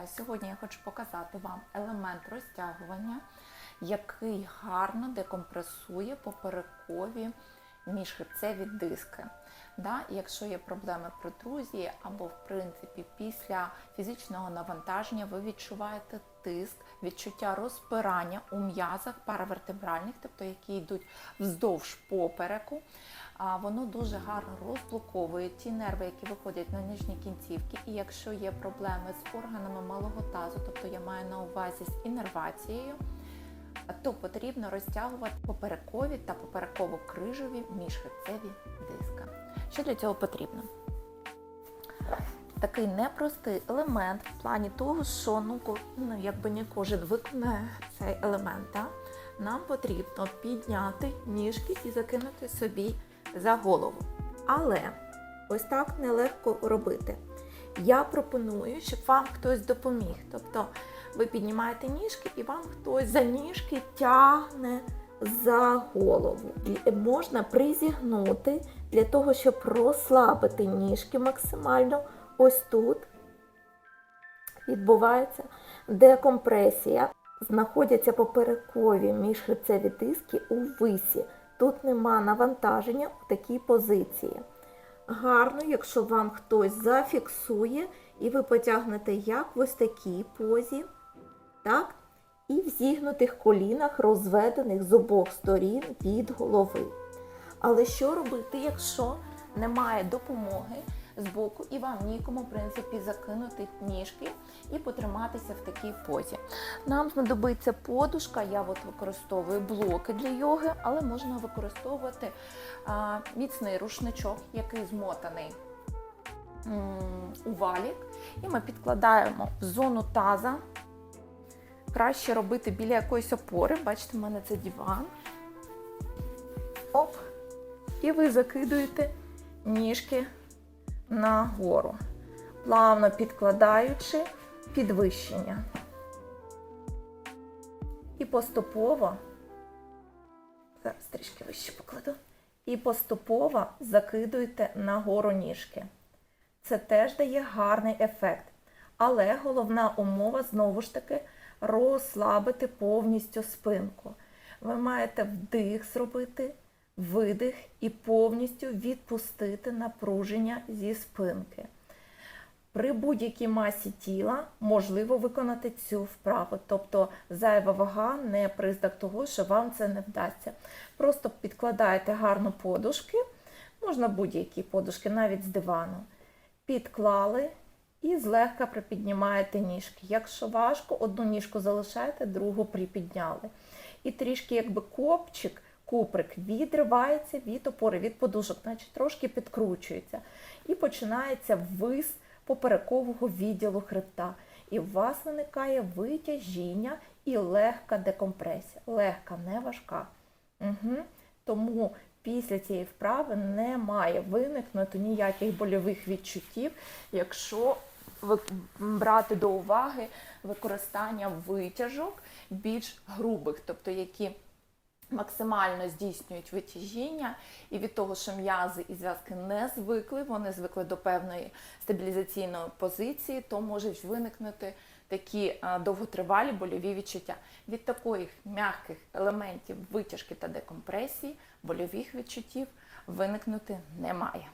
Вітаю! Сьогодні я хочу показати вам елемент розтягування, який гарно декомпресує поперекові міжхребцеві диски. Да? Якщо є проблеми протрузії або, в принципі, після фізичного навантаження ви відчуваєте тиск, відчуття розпирання у м'язах паравертебральних, тобто які йдуть вздовж попереку, воно дуже гарно розблоковує ті нерви, які виходять на нижні кінцівки. І якщо є проблеми з органами малого тазу, тобто я маю на увазі з інервацією, то потрібно розтягувати поперекові та попереково-крижові міжхребцеві диска. Що для цього потрібно? Такий непростий елемент в плані того, що ну, ну, якби не кожен виконає цей елемент. Да? Нам потрібно підняти ніжки і закинути собі за голову. Але ось так нелегко робити. Я пропоную, щоб вам хтось допоміг. Тобто ви піднімаєте ніжки і вам хтось за ніжки тягне за голову. І Можна призігнути для того, щоб розслабити ніжки максимально. Ось тут відбувається декомпресія. Знаходяться поперекові міжхребцеві диски у висі. Тут нема навантаження у такій позиції. Гарно, якщо вам хтось зафіксує, і ви потягнете як в ось такій позі, так? І в зігнутих колінах, розведених з обох сторін від голови. Але що робити, якщо немає допомоги з боку і вам нікому, в принципі, закинути ніжки і потриматися в такій позі? Нам знадобиться подушка, я от використовую блоки для йоги, але можна використовувати а, міцний рушничок, який змотаний у валік. І ми підкладаємо в зону таза. Краще робити біля якоїсь опори. Бачите, в мене це диван. Оп. І ви закидуєте ніжки нагору, плавно підкладаючи підвищення. І поступово, зараз трішки вище покладу, і поступово закидуєте нагору ніжки. Це теж дає гарний ефект. Але головна умова знову ж таки розслабити повністю спинку. Ви маєте вдих зробити, видих і повністю відпустити напруження зі спинки. При будь-якій масі тіла можливо виконати цю вправу, тобто зайва вага не признак того, що вам це не вдасться. Просто підкладаєте гарно подушки, можна будь-які подушки, навіть з дивану. Підклали і злегка припіднімаєте ніжки. Якщо важко, одну ніжку залишаєте, другу припідняли. І трішки якби копчик, куприк відривається від опори, від подушок, значить трошки підкручується. І починається вис поперекового відділу хребта. І у вас виникає витяжіння і легка декомпресія. Легка, не важка. Угу. Тому після цієї вправи не має виникнути ніяких больових відчуттів, якщо брати до уваги використання витяжок більш грубих, тобто які максимально здійснюють витяжіння, і від того, що м'язи і зв'язки не звикли, вони звикли до певної стабілізаційної позиції, то можуть виникнути такі довготривалі больові відчуття. Від таких м'яких елементів витяжки та декомпресії больових відчуттів виникнути не має.